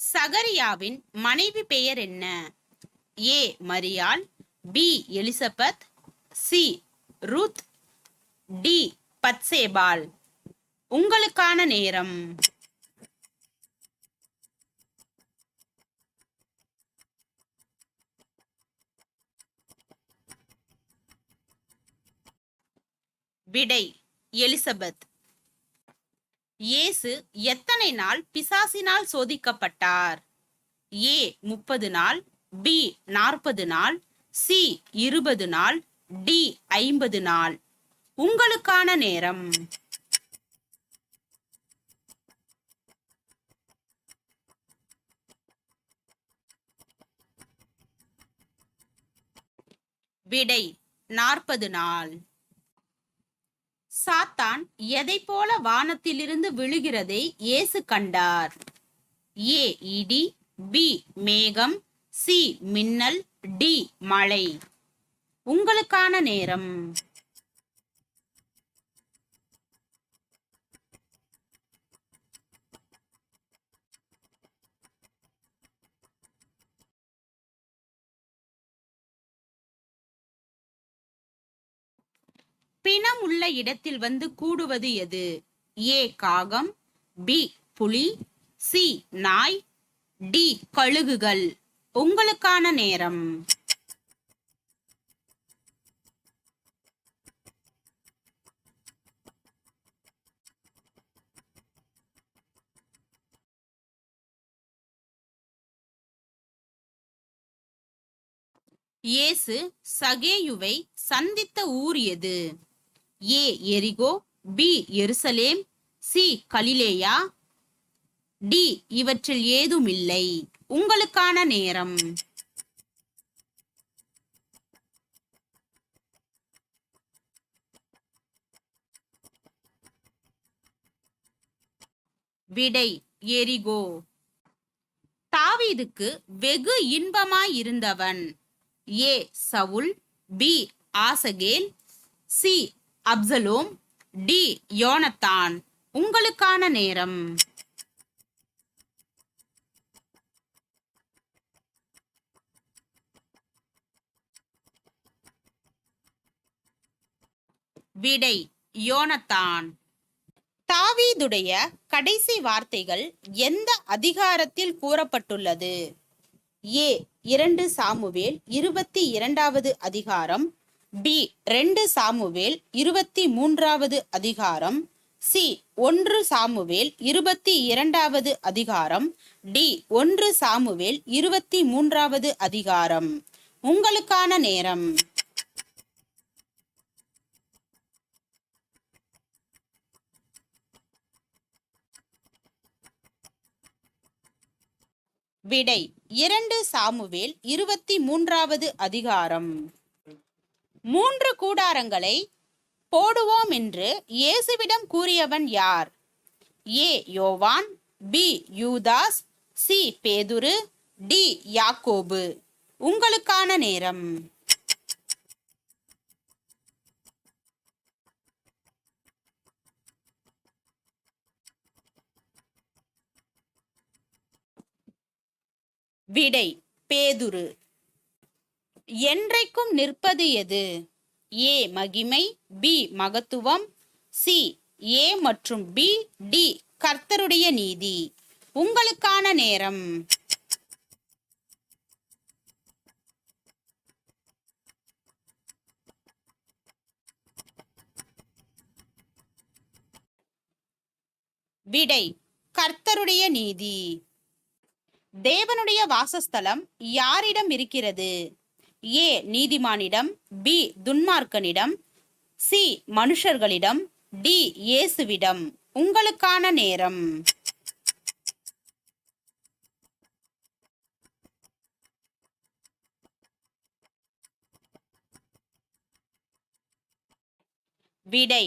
சகரியாவின் மனைவி பெயர் என்ன? A. Mariyal B. Elizabeth C. Ruth D. பத்சேபால் உங்களுக்கான நேரம். விடை எலிசபெத். இயேசு எத்தனை நாள் பிசாசினால் சோதிக்கப்பட்டார்? ஏ முப்பது நாள் பி நாற்பது நாள் சி இருபது நாள் டி ஐம்பது நாள். உங்களுக்கான நேரம். விடை நாற்பது நாள். சாத்தான் எதை போல வானத்திலிருந்து விழுகிறதை இயேசு கண்டார். ஏ இடி பி மேகம் சி மின்னல் டி மழை. உங்களுக்கான நேரம். பிணம் உள்ள இடத்தில் வந்து கூடுவது எது? ஏ காகம் பி புலி சி நாய் டி கழுகுகள். உங்களுக்கான நேரம். இயேசு சகேயுவை சந்தித்த ஊர் எது? ஏ எரிகோ பி எருசலேம் சி கலிலேயா டி இவற்றில் ஏதுமில்லை. உங்களுக்கான நேரம். விடை எரிகோ. தாவீதுக்கு வெகு இன்பமாயிருந்தவன். ஏ சவுல் பி ஆசகேல் சி அப்சலோம் டி யோனத்தான் உங்களுக்கான நேரம். விடை யோனத்தான். தாவீதுடைய கடைசி வார்த்தைகள் எந்த அதிகாரத்தில் கூறப்பட்டுள்ளது? ஏ இரண்டு சாமுவேல் இருபத்தி இரண்டாவது அதிகாரம் பி ரெண்டு சாமுவேல் இருபத்தி மூன்றாவது அதிகாரம். சி ஒன்று சாமுவேல் இருபத்தி இரண்டாவது அதிகாரம். டி ஒன்று சாமுவேல் இருபத்தி மூன்றாவது அதிகாரம். உங்களுக்கான நேரம். விடை இரண்டு சாமுவேல் இருபத்தி மூன்றாவது அதிகாரம். மூன்று கூடாரங்களை போடுவோம் என்று இயேசுவிடம் கூறியவன் யார்? ஏ யோவான் பி யூதாஸ் சி பேதுரு டி யாக்கோபு. உங்களுக்கான நேரம். விடை பேதுரு. என்றைக்கும் நிற்பது எது? ஏ மகிமை பி மகத்துவம் சி ஏ மற்றும் பி டி கர்த்தருடைய நீதி. உங்களுக்கான நேரம். விடை கர்த்தருடைய நீதி. தேவனுடைய வாசஸ்தலம் யாரிடம் இருக்கிறது? ஏ நீதிமானிடம் பி துன்மார்க்கனிடம் சி மனுஷர்களிடம் டி இயேசுவிடம். உங்களுக்கான நேரம். விடை.